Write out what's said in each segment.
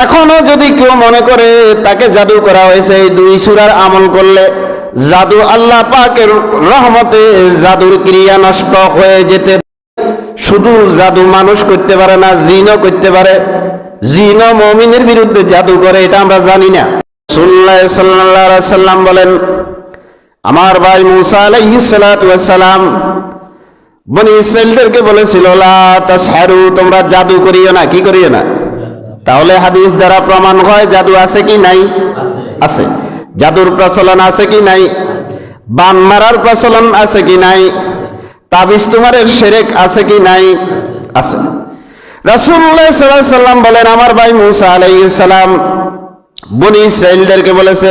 এখনও যদি কেউ মনে করে তাকে জাদু করা হয়েছে, এই দুই সুরার আমল করলে জাদু আল্লাহ পাকের রহমতে জাদুর ক্রিয়া নষ্ট হয়ে যেতে শুধু জাদু মানুষ করতে পারে না, জিনও করতে পারে। জিন মমিনের বিরুদ্ধে জাদু করে, এটা আমরা জানি না। সুল্লাহ সাল্লাহ সাল্লাম বলেন, আমার ভাই মুসা আলাইহিস সালাতু ওয়াস সালাম বনি ইসরায়েলদেরকে বলেছিল, লা তাসহারু, তোমরা জাদু করিও না। কি করিও না? তাহলে হাদিস দ্বারা প্রমাণ হয় জাদু আছে কি নাই? আছে। জাদুর প্রচলন আছে কি নাই? বান মারার প্রচলন আছে কি নাই? তাবিজ তোমারের সেরেক আছে কি নাই? আছে। রাসূলুল্লাহ সাল্লাল্লাহু আলাইহি সাল্লাম বলেন, আমার ভাই মুসা আলাইহিস সালাম বনি ইসরায়েলদেরকে বলেছে,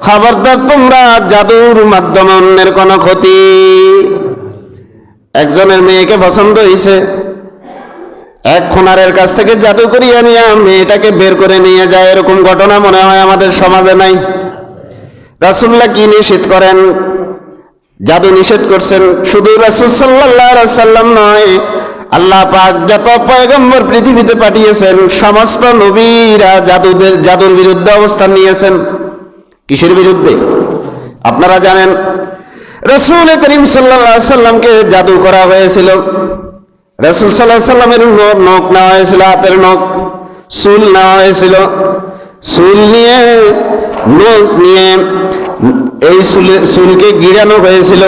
খবরদার, তোমরা জাদুর মাধ্যমে অন্যের কোনো ক্ষতি একজনের মেয়েকে পছন্দ হয়েছে এক খুনারের কাছ থেকে জাদু করিয়ে নিয়ে মেয়েটাকে বের করে নিয়ে যায়, এরকম ঘটনা মনে হয় আমাদের সমাজে নাই। রাসুল্লাহ কি নিষেধ করেন? জাদু নিষেধ করছেন। শুধু রাসুল সাল্লাহ নয়, আল্লাহ পাক যত পয়গম্বর পৃথিবীতে পাঠিয়েছেন, সমস্ত নবীরা জাদুদের, জাদুর বিরুদ্ধে অবস্থান নিয়েছেন। কিসের বিরুদ্ধে? আপনারা জানেন, রসুল করিম সাল্লাহ সাল্লামকে জাদু করা হয়েছিল। রসুল সাল্লাহ সাল্লামের নখ নেওয়া হয়েছিল, হাতের নখ, চুল নেওয়া হয়েছিল। চুল নিয়ে, নখ নিয়ে এই চুলে, চুলকে গিরানো হয়েছিল।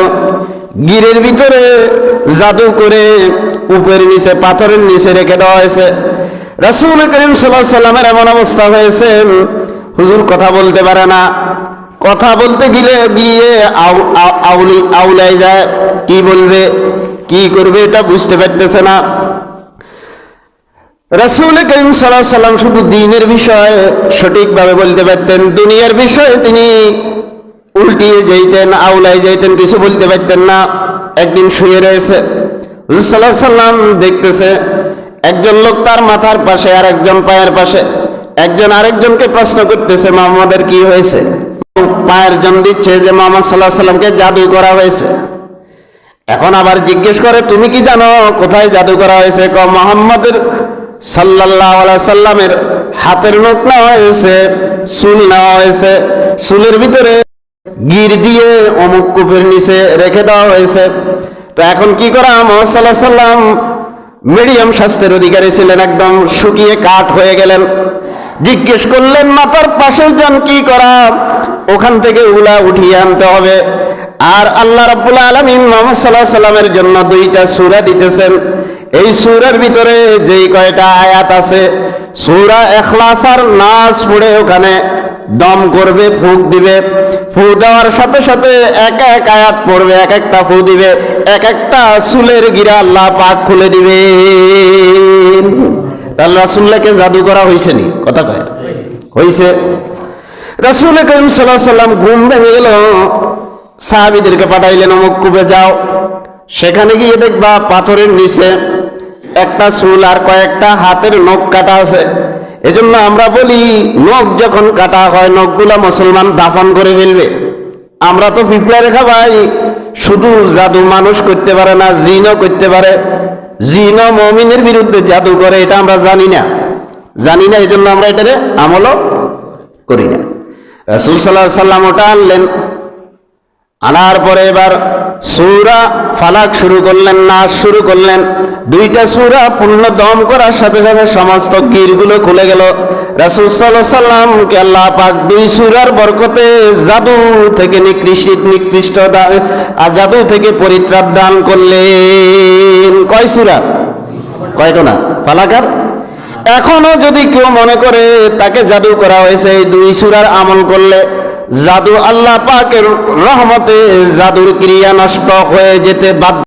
গিরের ভিতরে জাদু করে উপরের নিচে, পাথরের নিচে রেখে দেওয়া হয়েছে। রসুল করিম সাল্লাহ সাল্লামের এমন অবস্থা হয়েছে, হুজুর কথা বলতে পারে না। কথা বলতে গেলে গিয়ে আউ- আউ- আউলি, আউলাই যায়, কি বলবে? কি করবে এটা বুঝতে পারতেছে না। রসুল করিম সাল্লাহ সাল্লাম শুধু দিনের বিষয়ে সঠিকভাবে বলতে পারতেন, দুনিয়ার বিষয়ে তিনি উল্টিয়ে যাইতেন আউলাই যাইতেন, কিছু বলতে পারতেন না। একদিন শুয়ে রয়েছে। সাল্লাহ সাল্লাম দেখতেছে, একজন লোক তার মাথার পাশে আর একজন পায়ের পাশে, একজন আরেকজনকে প্রশ্ন করতেছে মামাদের কি হয়েছে? পায়ের জন দিচ্ছে যে মোহাম্মদ সাল্লাহ সাল্লামকে জাদু করা হয়েছে। এখন আবার জিজ্ঞেস করে, তুমি কি জানো কোথায় জাদু করা হয়েছে? ক মোহাম্মদের সাল্লাহ সাল্লামের হাতের নখ নেওয়া হয়েছে চুল নেওয়া হয়েছে চুলের ভিতরে গির দিয়ে অমুক কূপের নিচে রেখে দেওয়া হয়েছে। তো এখন কি করা? মোহাম্মদ সাল্লাম মিডিয়াম স্বাস্থ্যের অধিকারী ছিলেন, একদম শুকিয়ে কাঠ হয়ে গেলেন। জিজ্ঞেস করলেন, মাথার পাশের জন কি করা? ওখান থেকে উলা উঠিয়ে আনতে হবে। আর আল্লাহ রাব্বুল আলামিন মুহাম্মদ সাল্লাল্লাহু আলাইহি সাল্লামের জন্য দুইটা সূরা দিতেছেন। এই সূরার ভিতরে যেই কয়টা আয়াত আছে, সূরা ইখলাস আর নাস পড়ে ওখানে দম করবে, ফুক দিবে। ফু দেওয়ার সাথে সাথে এক এক আয়াত পড়বে, এক একটা ফু দিবে, এক একটা চুলের গিরা আল্লাহ পাক খুলে দিবে। তাহলে রাসুল্লাহকে জাদু করা হয়েছে নি? কথা কয়? হয়েছে রাসুল করিম সাল্লাহ সাল্লাম ঘুম ভেঙে গেল। সাহাবিদেরকে পাঠাইলেন, অমুক কূপে যাও। সেখানে গিয়ে দেখবা পাথরের নিচে একটা চুল আর কয়েকটা হাতের নখ কাটা আছে। এজন্য আমরা বলি, নখ যখন কাটা হয়, নখগুলা মুসলমান দাফন করে ফেলবে। আমরা তো পিঁপড়া রেখা ভাই, শুধু জাদু মানুষ করতে পারে না, জিনও করতে পারে। জিন মমিনের বিরুদ্ধে জাদু করে, এটা আমরা জানি না। জানি না এই জন্য আমরা এটারে আমলও করি না। রসুল সাল্লাহ সাল্লাম ওটা আনলেন। আনার পরে এবার সুরা ফালাক শুরু করলেন, নাচ শুরু করলেন। দুইটা সুরা পূর্ণ দম করার সাথে সাথে সমস্ত গিরগুলো খুলে গেল। রাসুল সাল্লাহ সাল্লামকে আল্লাহ পাক দুই সুরার বরকতে জাদু থেকে নিকৃষ্ট নিকৃষ্ট জাদু থেকে পরিত্রাপ দান করলেন। কয় সুরা? কয়টা না? ফালাকার? এখনও যদি কেউ মনে করে তাকে জাদু করা হয়েছে, এই দুই সুরার আমল করলে জাদু আল্লাহ পাকের রহমতে জাদুর ক্রিয়া নষ্ট হয়ে যেতে বাধ্য